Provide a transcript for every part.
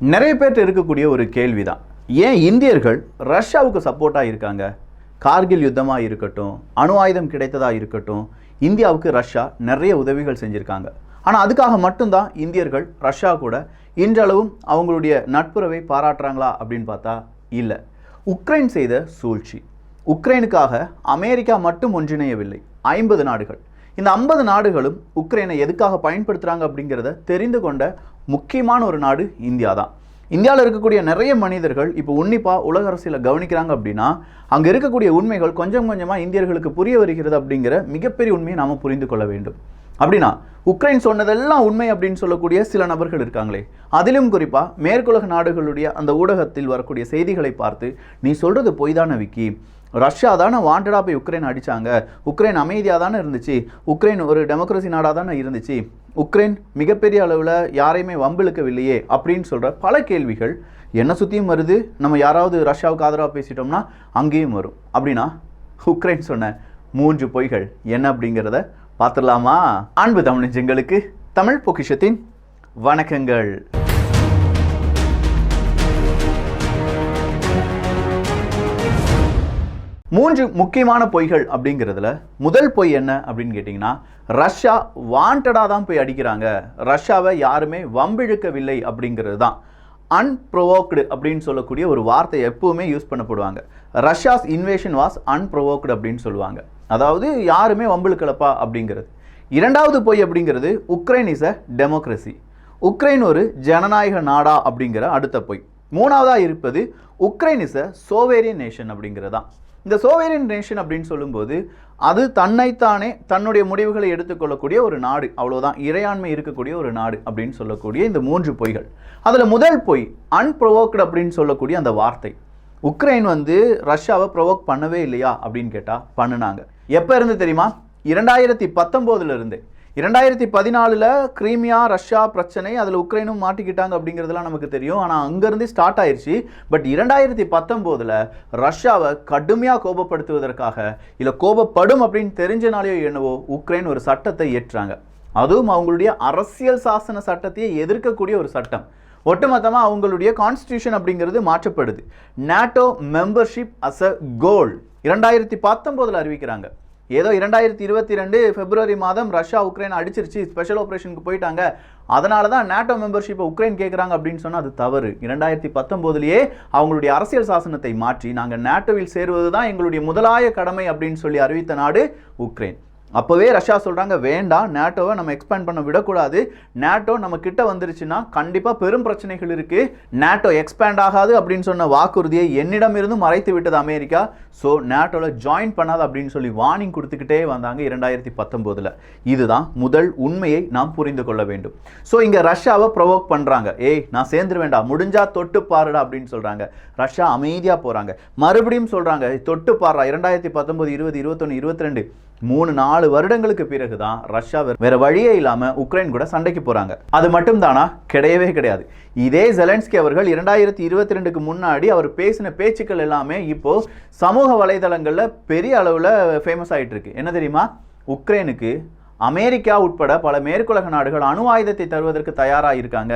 நிறைய பேர்ட்ட இருக்கக்கூடிய ஒரு கேள்வி தான் ஏன் இந்தியர்கள் ரஷ்யாவுக்கு சப்போர்ட்டாக இருக்காங்க? கார்கில் யுத்தமாக இருக்கட்டும் அணு ஆயுதம் கிடைத்ததாக இருக்கட்டும் இந்தியாவுக்கு ரஷ்யா நிறைய உதவிகள் செஞ்சுருக்காங்க. ஆனால் அதுக்காக மட்டும்தான் இந்தியர்கள் ரஷ்யா கூட இன்றளவும் அவங்களுடைய நட்புறவை பாராட்டுறாங்களா அப்படின்னு பார்த்தா இல்லை. உக்ரைன் செய்த சூழ்ச்சி. உக்ரைனுக்காக அமெரிக்கா மட்டும் ஒன்றிணையவில்லை. ஐம்பது நாடுகள். இந்த ஐம்பது நாடுகளும் உக்ரைனை எதுக்காக பயன்படுத்துகிறாங்க அப்படிங்கிறத தெரிந்து கொண்ட முக்கியமான ஒரு நாடு இந்தியா தான். இந்தியாவில் இருக்கக்கூடிய நிறைய மனிதர்கள் இப்போ உன்னிப்பாக உலக அரசியலை கவனிக்கிறாங்க அப்படின்னா அங்கே இருக்கக்கூடிய உண்மைகள் கொஞ்சம் கொஞ்சமாக இந்தியர்களுக்கு புரிய வருகிறது அப்படிங்கிற மிகப்பெரிய உண்மையை நாம் புரிந்து கொள்ள வேண்டும். அப்படின்னா உக்ரைன் சொன்னதெல்லாம் உண்மை அப்படின்னு சொல்லக்கூடிய சில நபர்கள் இருக்காங்களே அதிலும் குறிப்பாக மேற்குலக நாடுகளுடைய அந்த ஊடகத்தில் வரக்கூடிய செய்திகளை பார்த்து நீ சொல்கிறது பொய்தான விக்கி ரஷ்யா தானே வாண்டடாக போய் உக்ரைன் அடித்தாங்க உக்ரைன் அமைதியாக தானே இருந்துச்சு. உக்ரைன் ஒரு டெமோக்ரஸி நாடாக தானே இருந்துச்சு. உக்ரைன் மிகப்பெரிய அளவில் யாரையுமே வம்பிழுக்கவில்லையே அப்படின்னு சொல்கிற பல கேள்விகள். என்ன சுற்றியும் வருது? நம்ம யாராவது ரஷ்யாவுக்கு ஆதரவாக பேசிட்டோம்னா அங்கேயும் வரும். அப்படின்னா உக்ரைன் சொன்ன மூன்று பொய்கள் என்ன அப்படிங்கிறத பார்த்துடலாமா? அன்பு தமிழ் தமிழ் பொக்கிஷத்தின் வணக்கங்கள். மூன்று முக்கியமான பொய்கள் அப்படிங்கிறதுல முதல் பொய் என்ன அப்படின்னு கேட்டிங்கன்னா ரஷ்யா வாண்டடாக தான் போய் அடிக்கிறாங்க. ரஷ்யாவை யாருமே வம்பிழுக்கவில்லை அப்படிங்கிறது தான். அன்ப்ரொவோக்டு அப்படின்னு சொல்லக்கூடிய ஒரு வார்த்தை எப்பவுமே யூஸ் பண்ணப்படுவாங்க. ரஷ்யாஸ் இன்வேஷன் வாஸ் அன்ப்ரொவோக்டு அப்படின்னு சொல்லுவாங்க. அதாவது யாருமே வம்பிழுக்கலப்பா அப்படிங்கிறது. இரண்டாவது பொய் அப்படிங்கிறது Ukraine is a democracy Ukraine ஒரு ஜனநாயக நாடா அப்படிங்கிற அடுத்த பொய். மூணாவதாக இருப்பது Ukraine is a sovereign nation அப்படிங்கிறது தான். இந்த சோவேரியன் நேஷன் அப்படின்னு சொல்லும்போது அது தன்னைத்தானே தன்னுடைய முடிவுகளை எடுத்துக்கொள்ளக்கூடிய ஒரு நாடு. அவ்வளோதான் இறையாண்மை இருக்கக்கூடிய ஒரு நாடு அப்படின்னு சொல்லக்கூடிய இந்த மூன்று பொய்கள். அதில் முதல் பொய் அன்ப்ரொவோக்டு அப்படின்னு சொல்லக்கூடிய அந்த வார்த்தை. உக்ரைன் வந்து ரஷ்யாவை ப்ரொவோக் பண்ணவே இல்லையா அப்படின்னு கேட்டால் பண்ணுனாங்க. எப்போ இருந்து தெரியுமா? இரண்டாயிரத்தி பத்தொம்போதுல இருந்தே. இரண்டாயிரத்தி பதினாலில் கிரீமியா ரஷ்யா பிரச்சனை அதில் உக்ரைனும் மாட்டிக்கிட்டாங்க அப்படிங்கிறதுலாம் நமக்கு தெரியும். ஆனால் அங்கேருந்து ஸ்டார்ட் ஆயிடுச்சு பட் இரண்டாயிரத்தி பத்தொம்போதில் ரஷ்யாவை கடுமையாக கோபப்படுத்துவதற்காக இல்லை கோபப்படும் அப்படின்னு தெரிஞ்சனாலேயோ என்னவோ உக்ரைன் ஒரு சட்டத்தை ஏற்றாங்க. அதுவும் அவங்களுடைய அரசியல் சாசன சட்டத்தையே எதிர்க்கக்கூடிய ஒரு சட்டம். ஒட்டுமொத்தமாக அவங்களுடைய கான்ஸ்டியூஷன் அப்படிங்கிறது மாற்றப்படுது. NATO membership as a goal இரண்டாயிரத்தி பத்தொம்போதில் அறிவிக்கிறாங்க. ஏதோ இரண்டாயிரத்தி இருபத்தி ரெண்டு பிப்ரவரி மாதம் ரஷ்யா உக்ரைன் அடிச்சிருச்சு. ஸ்பெஷல் ஆப்ரேஷனுக்கு போயிட்டாங்க. அதனால தான் நேட்டோ மெம்பர்ஷிப்பை உக்ரைன் கேட்குறாங்க அப்படின்னு சொன்னால் அது தவறு. இரண்டாயிரத்தி பத்தொம்போதுலேயே அவங்களுடைய அரசியல் சாசனத்தை மாற்றி நாங்கள் நேட்டோவில் சேருவது தான் எங்களுடைய முதலாய கடமை அப்படின்னு சொல்லி அறிவித்த நாடு உக்ரைன். அப்போவே ரஷ்யா சொல்கிறாங்க வேண்டாம் நேட்டோவை நம்ம எக்ஸ்பேண்ட் பண்ண விடக்கூடாது. நேட்டோ நம்ம கிட்ட வந்துருச்சுன்னா கண்டிப்பாக பெரும் பிரச்சனைகள் இருக்குது நேட்டோ எக்ஸ்பேண்ட் ஆகாது அப்படின்னு சொன்ன வாக்குறுதியை என்னிடமிருந்து மறைத்து விட்டது அமெரிக்கா. ஸோ நேட்டோவில் ஜாயின் பண்ணாது அப்படின்னு சொல்லி வார்னிங் கொடுத்துக்கிட்டே வந்தாங்க இரண்டாயிரத்தி பத்தொம்போதில். இதுதான் முதல் உண்மையை நாம் புரிந்து கொள்ள வேண்டும். ஸோ இங்கே ரஷ்யாவை ப்ரொவோக் பண்ணுறாங்க ஏய் நான் சேர்ந்துரு வேண்டாம் முடிஞ்சா தொட்டு பாருடா அப்படின்னு சொல்கிறாங்க ரஷ்யா அமைதியாக போகிறாங்க மறுபடியும் சொல்கிறாங்க தொட்டு பாருடா இரண்டாயிரத்தி பத்தொம்போது இருபது இருபத்தொன்று இருபத்தி ரெண்டு மூணு நாலு வருடங்களுக்கு பிறகு தான் ரஷ்யா வேற- வழியே இல்லாம உக்ரைன் கூட சண்டைக்கு போறாங்க. அது மட்டும் தானா கிடையவே கிடையாது. இதே ஜெலன்ஸ்கி அவர்கள் இரண்டாயிரத்தி இருபத்தி ரெண்டுக்கு முன்னாடி அவர் பேசின பேச்சுக்கள் எல்லாமே இப்போ சமூக வலைதளங்கள்ல பெரிய அளவுல ஃபேமஸ் ஆயிட்டு இருக்கு என்ன தெரியுமா? உக்ரைனுக்கு அமெரிக்கா உட்பட பல மேற்குலக நாடுகள் அணு ஆயுதத்தை தருவதற்கு தயாராக இருக்காங்க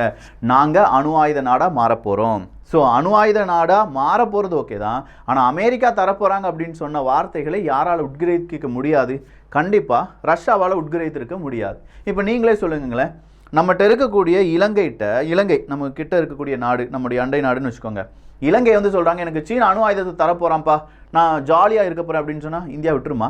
நாங்கள் அணு ஆயுத நாடாக மாறப்போகிறோம் ஸோ அணு ஆயுத நாடாக மாறப்போகிறது ஓகே தான். ஆனால் அமெரிக்கா தரப்போகிறாங்க அப்படின்னு சொன்ன வார்த்தைகளை யாரால் உட்கிரகிக்க முடியாது? கண்டிப்பாக ரஷ்யாவால் உட்கிரகித்திருக்க முடியாது. இப்போ நீங்களே சொல்லுங்களேன். நம்மகிட்ட இருக்கக்கூடிய இலங்கைகிட்ட இலங்கை நம்ம கிட்ட இருக்கக்கூடிய நாடு நம்முடைய அண்டை நாடுன்னு வச்சுக்கோங்க. இலங்கை வந்து சொல்கிறாங்க எனக்கு சீன அணு ஆயுதத்தை தரப்போகிறான்ப்பா நான் ஜாலியாக இருக்க போகிறேன் அப்படின்னு சொன்னால் இந்தியா விட்டுருமா?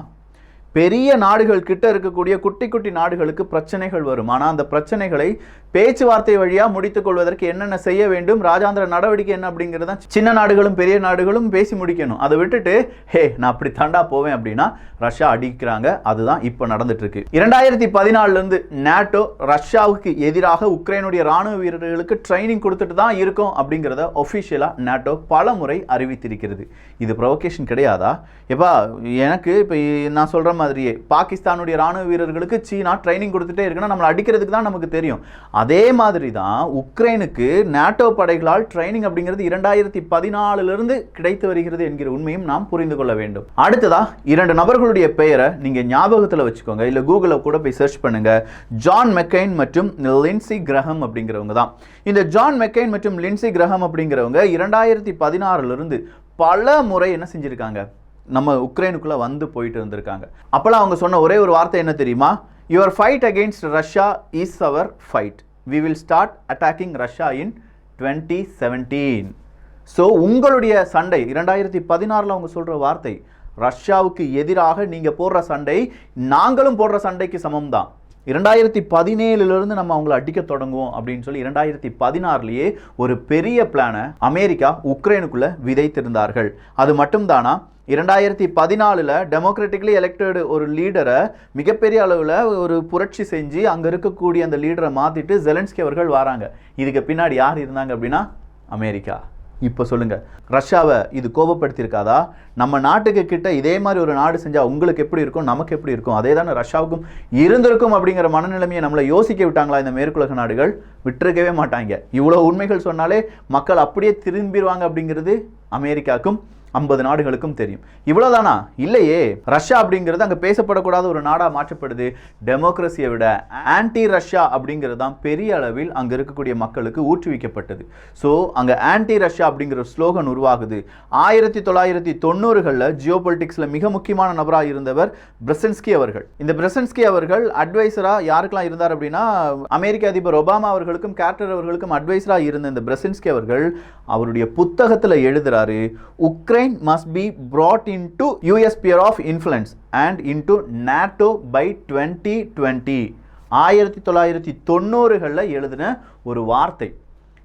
பெரிய நாடுகள் கிட்ட இருக்கக்கூடிய குட்டி குட்டி நாடுகளுக்கு பிரச்சனைகள் வரும். ஆனால் அந்த பிரச்சனைகளை பேச்சுவார்த்தை வழியாக முடித்துக் கொள்வதற்கு என்னென்ன செய்ய வேண்டும் ராஜாந்திர நடவடிக்கை என்ன அப்படிங்கிறது தான் சின்ன நாடுகளும் பெரிய நாடுகளும் பேசி முடிக்கணும். அதை விட்டுட்டு ஹே நான் அப்படி தாண்டா போவேன் அப்படின்னா ரஷ்யா அடிக்கிறாங்க. அதுதான் இப்போ நடந்துட்டு இருக்கு இரண்டாயிரத்தி பதினாலுலேருந்து நேட்டோ ரஷ்யாவுக்கு எதிராக உக்ரைனுடைய ராணுவ வீரர்களுக்கு ட்ரைனிங் கொடுத்துட்டு தான் இருக்கும் அப்படிங்கிறத ஒஃபிஷியலாக நேட்டோ பல முறை அறிவித்திருக்கிறது. இது ப்ரொவகேஷன் கிடையாதா? எப்பா எனக்கு இப்போ நான் சொல்கிற மாதிரியே பாகிஸ்தானுடைய ராணுவ வீரர்களுக்கு சீனா ட்ரைனிங் கொடுத்துட்டே இருக்குன்னா நம்மளை அடிக்கிறதுக்கு தான் நமக்கு தெரியும். அதே மாதிரி தான் உக்ரைனுக்கு நேட்டோ படைகளால் ட்ரைனிங் அப்படிங்கிறது இரண்டாயிரத்தி பதினாலிருந்து கிடைத்து வருகிறது என்கிற உண்மையும் நாம் புரிந்து கொள்ள வேண்டும். அடுத்ததா இரண்டு நபர்களுடைய பெயரை நீங்கள் ஞாபகத்தில் வச்சுக்கோங்க. இல்லை கூகுளில் கூட போய் சர்ச் பண்ணுங்க. ஜான் மெக்கைன் மற்றும் லின்சி கிரகம் அப்படிங்கிறவங்க தான் இந்த ஜான் மெக்கைன் மற்றும் லின்சி கிரகம் அப்படிங்கிறவங்க இரண்டாயிரத்தி பதினாறுலேருந்து பல முறை என்ன செஞ்சுருக்காங்க? நம்ம உக்ரைனுக்குள்ளே வந்து போயிட்டு இருந்திருக்காங்க. அப்போல்லாம் அவங்க சொன்ன ஒரே ஒரு வார்த்தை என்ன தெரியுமா? Your fight against Russia is our fight we will start attacking Russia in twenty seventeen so உங்களுடைய சண்டை இரண்டாயிரத்தி பதினாறில் அவங்க சொல்கிற வார்த்தை ரஷ்யாவுக்கு எதிராக நீங்கள் போடுற சண்டை நாங்களும் போடுற சண்டைக்கு சமம் தான் இரண்டாயிரத்தி பதினேழுலேருந்து நம்ம அவங்கள அடிக்க தொடங்குவோம் அப்படின்னு சொல்லி இரண்டாயிரத்தி பதினாறுலேயே ஒரு பெரிய பிளானை அமெரிக்கா உக்ரைனுக்குள்ளே விதைத்திருந்தார்கள். அது மட்டும்தானா? இரண்டாயிரத்தி பதினாலில் டெமோக்ராட்டிக்லி எலெக்டட் ஒரு லீடரை மிகப்பெரிய அளவில் ஒரு புரட்சி செஞ்சு அங்கே இருக்கக்கூடிய அந்த லீடரை மாற்றிட்டு ஜெலன்ஸ்கி அவர்கள் வராங்க. இதுக்கு பின்னாடி யார் இருந்தாங்க அப்படின்னா அமெரிக்கா. இப்போ சொல்லுங்கள் ரஷ்யாவை இது கோபப்படுத்தியிருக்காதா? நம்ம நாட்டுக்கு கிட்ட இதே மாதிரி ஒரு நாடு செஞ்சால் உங்களுக்கு எப்படி இருக்கும்? நமக்கு எப்படி இருக்கும்? அதே தானே ரஷ்யாவுக்கும் இருந்திருக்கும் அப்படிங்கிற மனநிலைமையை நம்மளை யோசிக்க விட்டாங்களா இந்த மேற்குலக நாடுகள்? விட்டுருக்கவே மாட்டாங்க. இவ்வளோ உண்மைகள் சொன்னாலே மக்கள் அப்படியே திரும்பிடுவாங்க அப்படிங்கிறது அமெரிக்காவுக்கும் ஐம்பது நாடுகளுக்கும் தெரியும். இவ்வளோதானா இல்லையே. ரஷ்யா அப்படிங்கிறது அங்கே பேசப்படக்கூடாத ஒரு நாடாக மாற்றப்படுது. டெமோக்ரஸியை விட ஆன்டி ரஷ்யா அப்படிங்கிறது தான் பெரிய அளவில் அங்கே இருக்கக்கூடிய மக்களுக்கு ஊற்றுவிக்கப்பட்டது ஸோ அங்கே ஆன்டி ரஷ்யா அப்படிங்கிற ஸ்லோகன் உருவாகுது. ஆயிரத்தி தொள்ளாயிரத்தி தொண்ணூறுகளில் ஜியோ பொலிட்டிக்ஸில் மிக முக்கியமான நபராக இருந்தவர் பிரசன்ஸ்கி அவர்கள். இந்த பிரசன்ஸ்கி அவர்கள் அட்வைசராக யாருக்கெல்லாம் இருந்தார் அப்படின்னா அமெரிக்க அதிபர் ஒபாமா அவர்களுக்கும் கேரக்டர் அவர்களுக்கும் அட்வைசராக இருந்த இந்த பிரசன்ஸ்கி அவர்கள் அவருடைய புத்தகத்தில் எழுதுறாரு Ukraine Ukraine must be brought into US sphere of influence and into NATO by 2020 ஆயிரத்தி தொள்ளாயிரத்தி தொண்ணூறுகளில் எழுதின ஒரு வார்த்தை.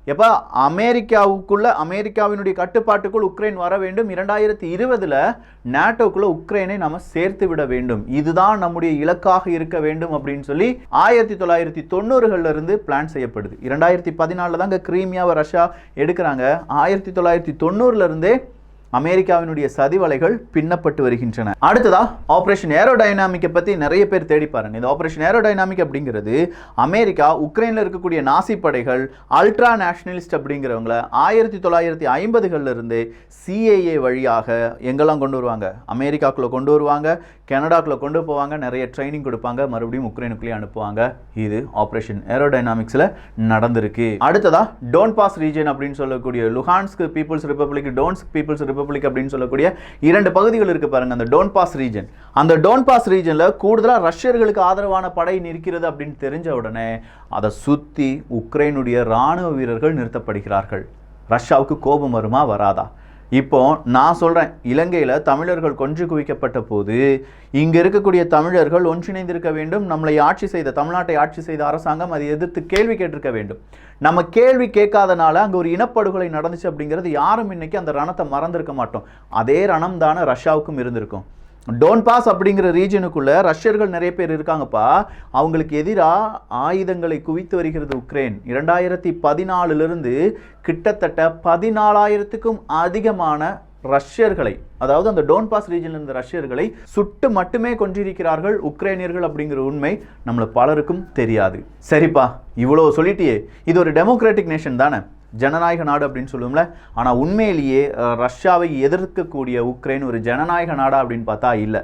எப்போ அமெரிக்காவுக்குள்ள அமெரிக்காவினுடைய கட்டுப்பாட்டுக்குள் உக்ரைன் வர வேண்டும். இரண்டாயிரத்தி இருபதில் நாட்டோக்குள்ள உக்ரைனை நம்ம சேர்த்து விட வேண்டும். இதுதான் நம்முடைய இலக்காக இருக்க வேண்டும் அப்படின்னு சொல்லி ஆயிரத்தி தொள்ளாயிரத்தி தொண்ணூறுகளில் இருந்து பிளான் செய்யப்படுது. இரண்டாயிரத்தி பதினாலில் தாங்க கிரீமியாவை ரஷ்யா எடுக்கிறாங்க. ஆயிரத்தி தொள்ளாயிரத்தி தொண்ணூறுலேருந்தே இருந்தே அமெரிக்காவினுடைய சதிவலைகள் பின்னப்பட்டு வருகின்றன. அடுத்ததா ஆபரேஷன் ஏரோடைனாமிக்கை பத்தி நிறைய பேர் தேடி பாருங்க. இந்த ஆபரேஷன் ஏரோடைனாமிக் அப்படிங்கிறது அமெரிக்கா உக்ரைனில் இருக்கக்கூடிய நாசி படைகள் அல்ட்ரா நேஷனலிஸ்ட் அப்படிங்கிறவங்கள ஆயிரத்தி தொள்ளாயிரத்தி ஐம்பதுகளில் இருந்து சிஏஏ வழியாக எங்கெல்லாம் கொண்டு வருவாங்க? அமெரிக்காக்குள்ள கொண்டு வருவாங்க கனடாக்குள்ள கொண்டு போவாங்க நிறைய ட்ரைனிங் கொடுப்பாங்க மறுபடியும் உக்ரைனுக்குள்ளேயே அனுப்புவாங்க. இது ஆப்ரேஷன் ஏரோடைனாமிக்ஸ்ல நடந்திருக்கு. அடுத்ததா டோன் பாஸ் ரீஜன் அப்படின்னு சொல்லக்கூடிய Luhansk people's republic Donetsk people's republic அப்படின்னு சொல்லக்கூடிய இரண்டு பகுதிகள் இருக்கு பாருங்க அந்த டோன் பாஸ் ரீஜன் அந்த டோன் பாஸ் ரீஜன்ல கூடுதலா ரஷ்யர்களுக்கு ஆதரவான படை நிற்கிறது அப்படின்னு தெரிஞ்ச உடனே அதை சுத்தி உக்ரைனுடைய ராணுவ வீரர்கள் நிறுத்தப்படுகிறார்கள். ரஷ்யாவுக்கு கோபம் வருமா? வராதா. இப்போ நான் சொல்கிறேன் இலங்கையில் தமிழர்கள் கொன்று குவிக்கப்பட்ட போது இங்கே இருக்கக்கூடிய தமிழர்கள் ஒன்றிணைந்திருக்க வேண்டும். நம்மளை ஆட்சி செய்த தமிழ்நாட்டை ஆட்சி செய்த அரசாங்கம் அதை எதிர்த்து கேள்வி கேட்டிருக்க வேண்டும். நம்ம கேள்வி கேட்காதனால அங்கே ஒரு இனப்படுகொலை நடந்துச்சு அப்படிங்கிறது யாரும் இன்னைக்கு அந்த ரணத்தை மறந்திருக்க மாட்டோம். அதே ரணம் தானே ரஷ்யாவுக்கும் இருந்திருக்கும். டோன் பாஸ் அப்படிங்கிற ரீஜனுக்குள்ளே ரஷ்யர்கள் நிறைய பேர் இருக்காங்கப்பா. அவங்களுக்கு எதிராக ஆயுதங்களை குவித்து வருகிறது உக்ரைன். இரண்டாயிரத்தி பதினாலிருந்து கிட்டத்தட்ட பதினாலாயிரத்துக்கும் அதிகமான ரஷ்யர்களை அதாவது அந்த டோன் பாஸ் ரீஜனில் இருந்த ரஷ்யர்களை சுட்டு மட்டுமே கொன்றிருக்கிறார்கள் உக்ரைனியர்கள் அப்படிங்கிற உண்மை நம்மளை பலருக்கும் தெரியாது. சரிப்பா இவ்வளோ சொல்லிட்டியே. இது ஒரு டெமோக்ராட்டிக் நேஷன் தானே. ஜனநாயக நாடு அப்படின்னு சொல்லுவோம்ல. ஆனால் உண்மையிலேயே ரஷ்யாவை எதிர்க்கக்கூடிய உக்ரைன் ஒரு ஜனநாயக நாடா அப்படின்னு பார்த்தா இல்லை.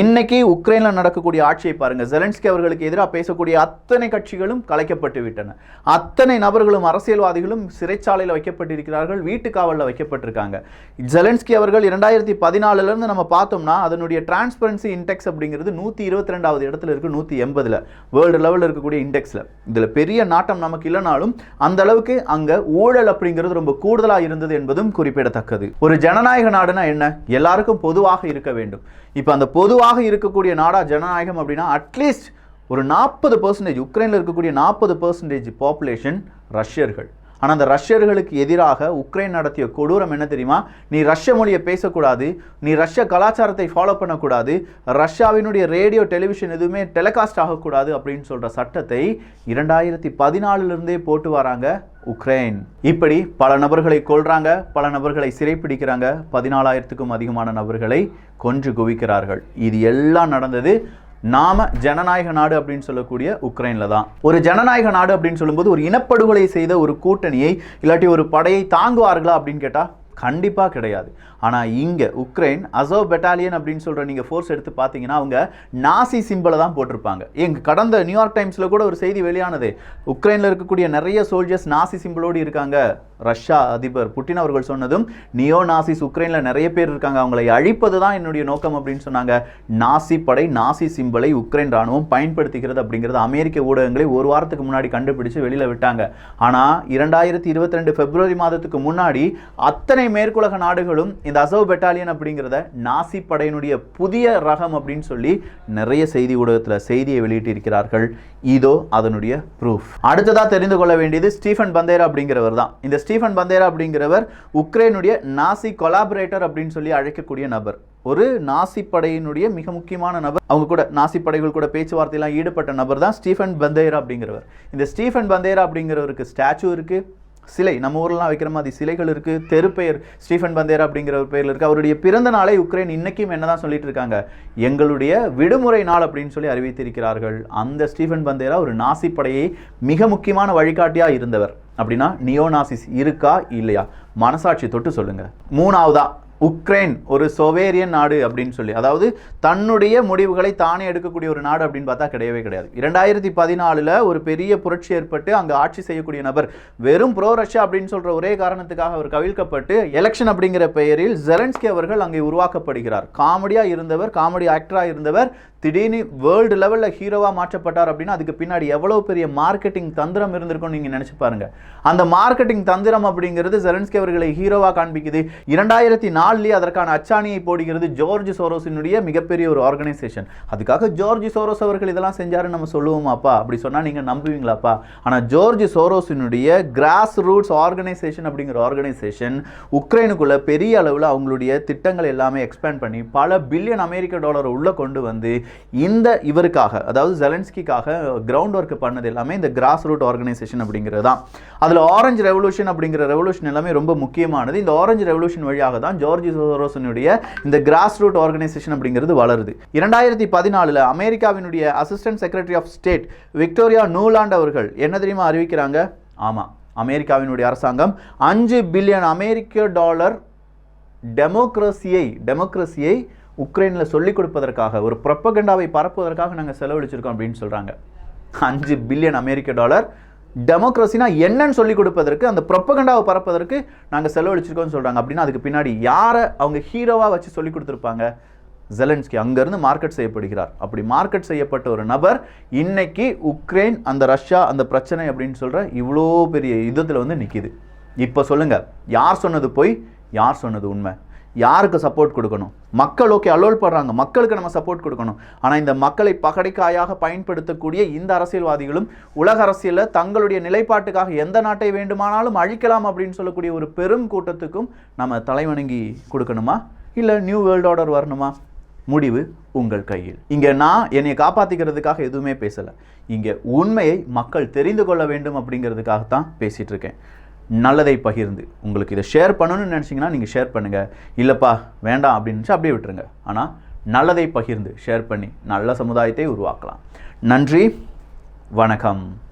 இன்னைக்கு உக்ரைனில் நடக்கக்கூடிய ஆட்சியை பாருங்க. ஜெலன்ஸ்கி அவர்களுக்கு எதிராக பேசக்கூடிய அத்தனை கட்சிகளும் கலைக்கப்பட்டு விட்டன. அத்தனை நபர்களும் அரசியல்வாதிகளும் சிறைச்சாலையில் வைக்கப்பட்டிருக்கிறார்கள் வீட்டு காவலில் வைக்கப்பட்டிருக்காங்க. ஜெலன்ஸ்கி அவர்கள் இரண்டாயிரத்தி பதினாலுலேருந்து நம்ம பார்த்தோம்னா அதனுடைய டிரான்ஸ்பரன்சி இண்டெக்ஸ் அப்படிங்கிறது நூற்றி இருபத்தி ரெண்டாவது இடத்துல இருக்கு நூற்றி எண்பதில். வேர்ல்டு லெவலில் இருக்கக்கூடிய இண்டெக்ஸில் இதில் பெரிய நாட்டம் நமக்கு இல்லைனாலும் அந்த அளவுக்கு அங்கே ஊழல் அப்படிங்கிறது ரொம்ப கூடுதலாக இருந்தது என்பதும் குறிப்பிடத்தக்கது. ஒரு ஜனநாயக நாடுனா என்ன? எல்லாருக்கும் பொதுவாக இருக்க வேண்டும். இப்போ அந்த பொதுவாக இருக்கக்கூடிய நாடா ஜனநாயகம் அப்படின்னா அட்லீஸ்ட் ஒரு நாற்பது பர்சன்டேஜ் உக்ரைனில் இருக்கக்கூடிய நாற்பது பர்சன்டேஜ் பாப்புலேஷன் ரஷ்யர்கள். ஆனால் அந்த ரஷ்யர்களுக்கு எதிராக உக்ரைன் நடத்திய கொடூரம் என்ன தெரியுமா? நீ ரஷ்ய மொழியை பேசக்கூடாது நீ ரஷ்ய கலாச்சாரத்தை ஃபாலோ பண்ணக்கூடாது ரஷ்யாவினுடைய ரேடியோ டெலிவிஷன் எதுவுமே டெலிகாஸ்ட் ஆகக்கூடாது அப்படின்னு சொல்கிற சட்டத்தை இரண்டாயிரத்தி பதினாலிருந்தே போட்டு வராங்க உக்ரைன். இப்படி பல நபர்களை கொள்றாங்க பல நபர்களை சிறைப்பிடிக்கிறாங்க பதினாலாயிரத்துக்கும் அதிகமான நபர்களை கொன்று குவிக்கிறார்கள். இது எல்லாம் நடந்தது நாம ஜனநாயக நாடு அப்படின்னு சொல்லக்கூடிய உக்ரைனில் தான். ஒரு ஜனநாயக நாடு அப்படின்னு சொல்லும்போது ஒரு இனப்படுகொலை செய்த ஒரு கூட்டணியை இல்லாட்டி ஒரு படையை தாங்குவார்களா அப்படின்னு கேட்டால் கண்டிப்பாக கிடையாது. ஆனால் இங்கே உக்ரைன் அசோ பெட்டாலியன் அப்படின்னு சொல்கிற நீங்கள் ஃபோர்ஸ் எடுத்து பார்த்தீங்கன்னா அவங்க நாசி சிம்பிளை தான் போட்டிருப்பாங்க. எங்கள் கடந்த நியூயார்க் டைம்ஸில் கூட ஒரு செய்தி வெளியானது. உக்ரைனில் இருக்கக்கூடிய நிறைய சோல்ஜர்ஸ் நாசி சிம்பிளோடு இருக்காங்க. ரஷ்யா அதிபர் புட்டின் அவர்கள் சொன்னதும் நியோ நாசிஸ் உக்ரைனில் நிறைய பேர் இருக்காங்க. அவங்களை அழிப்பது தான் என்னுடைய நோக்கம் அப்படின்னு சொன்னாங்க. நாசி படை நாசி சிம்பிளை உக்ரைன் ராணுவம் பயன்படுத்துகிறது அப்படிங்கிறது அமெரிக்க ஊடகங்களை ஒரு வாரத்துக்கு முன்னாடி கண்டுபிடிச்சு வெளியில் விட்டாங்க. ஆனால் இரண்டாயிரத்தி இருபத்தி ரெண்டு பிப்ரவரி மாதத்துக்கு முன்னாடி அத்தனை மேற்குலக நாடுகளும் இந்த அசோவ் பெட்டாலியன் அப்படிங்கிறத நாசி படையினுடைய புதிய ரகம் அப்படின்னு சொல்லி நிறைய செய்தி ஊடகத்தில் செய்தியை வெளியிட்டிருக்கிறார்கள். இதோ அதனுடைய ப்ரூஃப் அடுத்ததாக தெரிந்து கொள்ள வேண்டியது ஸ்டீஃபன் பந்தேரா அப்படிங்கிறவர் தான். இந்த ஸ்டீஃபன் பந்தேரா அப்படிங்கிறவர் உக்ரைனுடைய நாசி கொலாபரேட்டர் அப்படின்னு சொல்லி அழைக்கக்கூடிய நபர். ஒரு நாசி படையினுடைய மிக முக்கியமான நபர். அவங்க கூட நாசி படைகள் கூட பேச்சுவார்த்தையெல்லாம் ஈடுபட்ட நபர் தான் ஸ்டீஃபன் பந்தேரா அப்படிங்கிறவர். இந்த ஸ்டீஃபன் பந்தேரா அப்படிங்கிறவருக்கு ஸ்டாச்சு இருக்குது சிலை நம்ம ஊர்லாம் வைக்கிற மாதிரி சிலைகள் இருக்குது தெருப்பெயர் ஸ்டீஃபன் பந்தேர் அப்படிங்கிற ஒரு பெயரில் இருக்குது அவருடைய பிறந்த நாளை உக்ரைன் இன்னைக்கும் என்னதான் சொல்லிட்டு இருக்காங்க? எங்களுடைய விடுமுறை நாள் அப்படின்னு சொல்லி அறிவித்திருக்கிறார்கள். அந்த ஸ்டீஃபன் பந்தேரா ஒரு நாசி படையை மிக முக்கியமான வழிகாட்டியாக இருந்தவர். அப்படின்னா நியோநாசிஸ் இருக்கா இல்லையா? மனசாட்சி தொட்டு சொல்லுங்கள் மூணாவதா? உக்ரைன் ஒரு சொவேரியன் நாடு அப்படின்னு சொல்லி அதாவது தன்னுடைய முடிவுகளை தானே எடுக்கக்கூடிய ஒரு நாடு அப்படின்னு பார்த்தா கிடையவே கிடையாது. இரண்டாயிரத்தி பதினாலில் ஒரு பெரிய புரட்சி ஏற்பட்டு அங்கே ஆட்சி செய்யக்கூடிய நபர் வெறும் ப்ரோ ரஷ்யா அப்படின்னு சொல்கிற ஒரே காரணத்துக்காக அவர் கவிழ்க்கப்பட்டு எலெக்ஷன் அப்படிங்கிற பெயரில் ஜெலன்ஸ்கி அவர்கள் அங்கே உருவாக்கப்படுகிறார். காமெடியாக இருந்தவர் காமெடி ஆக்டராக இருந்தவர் திடீர்னு வேர்ல்டு லெவலில் ஹீரோவாக மாற்றப்பட்டார் அப்படின்னா அதுக்கு பின்னாடி எவ்வளோ பெரிய மார்க்கெட்டிங் தந்திரம் இருந்திருக்குன்னு நீங்கள் நினச்சி பாருங்க. அந்த மார்க்கெட்டிங் தந்திரம் அப்படிங்கிறது ஜெலன்ஸ்கி அவர்களை ஹீரோவாக காண்பிக்குது. இரண்டாயிரத்தி நாலுலேயே அதற்கான அச்சாணியை போடுகிறது ஜார்ஜ் சோரோஸினுடைய மிகப்பெரிய ஒரு ஆர்கனைசேஷன் அதுக்காக ஜார்ஜ் சோரோஸ் அவர்கள் இதெல்லாம் செஞ்சாருன்னு நம்ம சொல்லுவோமாப்பா? அப்படி சொன்னால் நீங்கள் நம்புவீங்களாப்பா? ஆனால் ஜார்ஜ் சோரோஸினுடைய கிராஸ் ரூட்ஸ் ஆர்கனைசேஷன் அப்படிங்கிற ஆர்கனைசேஷன் உக்ரைனுக்குள்ள பெரிய அளவில் அவங்களுடைய திட்டங்கள் எல்லாமே எக்ஸ்பேண்ட் பண்ணி பல பில்லியன் அமெரிக்க டாலரை உள்ளே கொண்டு வந்து இந்த இவருக்காக அதாவது ஜெலன்ஸ்கிக்காக கிரவுண்ட் ஒர்க் பண்ணது எல்லாமே இந்த கிராஸ் ரூட் ஆர்கனைசேஷன் அப்படிங்கிறது தான். அதில் ஆரஞ்சு ரெவல்யூஷன் அப்படிங்கிற ரெவல்யூஷன் எல்லாமே ரொம்ப முக்கியமானது. இந்த ஆரஞ்சு ரெவல்யூஷன் வழியாக தான் ஜார்ஜ் சோரோசனுடைய இந்த கிராஸ் ரூட் ஆர்கனைசேஷன் அப்படிங்கிறது வளருது. இரண்டாயிரத்தி பதினாலில் அமெரிக்காவினுடைய assistant secretary of state Victoria Nuland அவர்கள் என்ன தெரியுமா அறிவிக்கிறாங்க? ஆமாம் அமெரிக்காவினுடைய அரசாங்கம் அஞ்சு பில்லியன் அமெரிக்க டாலர் டெமோக்ரஸியை டெமோக்ரஸியை உக்ரைனில் சொல்லிக் கொடுப்பதற்காக ஒரு ப்ரொப்பகண்டாவை பரப்புவதற்காக நாங்கள் செலவழிச்சிருக்கோம் அப்படின்னு சொல்கிறாங்க அஞ்சு பில்லியன் அமெரிக்க டாலர் டெமோக்ரஸினா என்னன்னு சொல்லிக் கொடுப்பதற்கு அந்த ப்ரொப்பகண்டாவை பரப்பதற்கு நாங்கள் செலவழிச்சிருக்கோம்னு சொல்கிறாங்க அப்படின்னா அதுக்கு பின்னாடி யாரை அவங்க ஹீரோவாக வச்சு சொல்லிக் கொடுத்துருப்பாங்க? ஜெலன்ஸ்கி அங்கேருந்து மார்க்கெட் செய்யப்படுகிறார். அப்படி மார்க்கெட் செய்யப்பட்ட ஒரு நபர் இன்னைக்கு உக்ரைன் அந்த ரஷ்யா அந்த பிரச்சனை அப்படின்னு சொல்கிற இவ்வளோ பெரிய யுத்தத்தில் வந்து நிற்கிது இப்போ சொல்லுங்கள் யார் சொன்னது போய்? யார் சொன்னது உண்மை? யாருக்கு சப்போர்ட் கொடுக்கணும்? மக்கள் ஓகே அலோல் படுறாங்க. மக்களுக்கு நம்ம சப்போர்ட் கொடுக்கணும். ஆனால் இந்த மக்களை பகடைக்காயாக பயன்படுத்தக்கூடிய இந்த அரசியல்வாதிகளும் உலக அரசியலில் தங்களுடைய நிலைப்பாட்டுக்காக எந்த நாட்டை வேண்டுமானாலும் அழிக்கலாம் அப்படின்னு சொல்லக்கூடிய ஒரு பெரும் கூட்டத்துக்கும் நம்ம தலைவணங்கி கொடுக்கணுமா? இல்லை நியூ வேர்ல்ட் ஆர்டர் வரணுமா? முடிவு உங்கள் கையில். இங்கே நான் என்னை காப்பாற்றிக்கிறதுக்காக எதுவுமே பேசலை. இங்கே உண்மையை மக்கள் தெரிந்து கொள்ள வேண்டும் அப்படிங்கிறதுக்காகத்தான் பேசிகிட்டு இருக்கேன். நல்லதை பகிர்ந்து. உங்களுக்கு இதை ஷேர் பண்ணணும்னு நினச்சிங்கன்னா நீங்கள் ஷேர் பண்ணுங்கள் இல்லைப்பா வேண்டாம் அப்படின்னு அப்படியே விட்டுருங்க. ஆனால் நல்லதை பகிர்ந்து ஷேர் பண்ணி நல்ல சமுதாயத்தை உருவாக்கலாம். நன்றி வணக்கம்.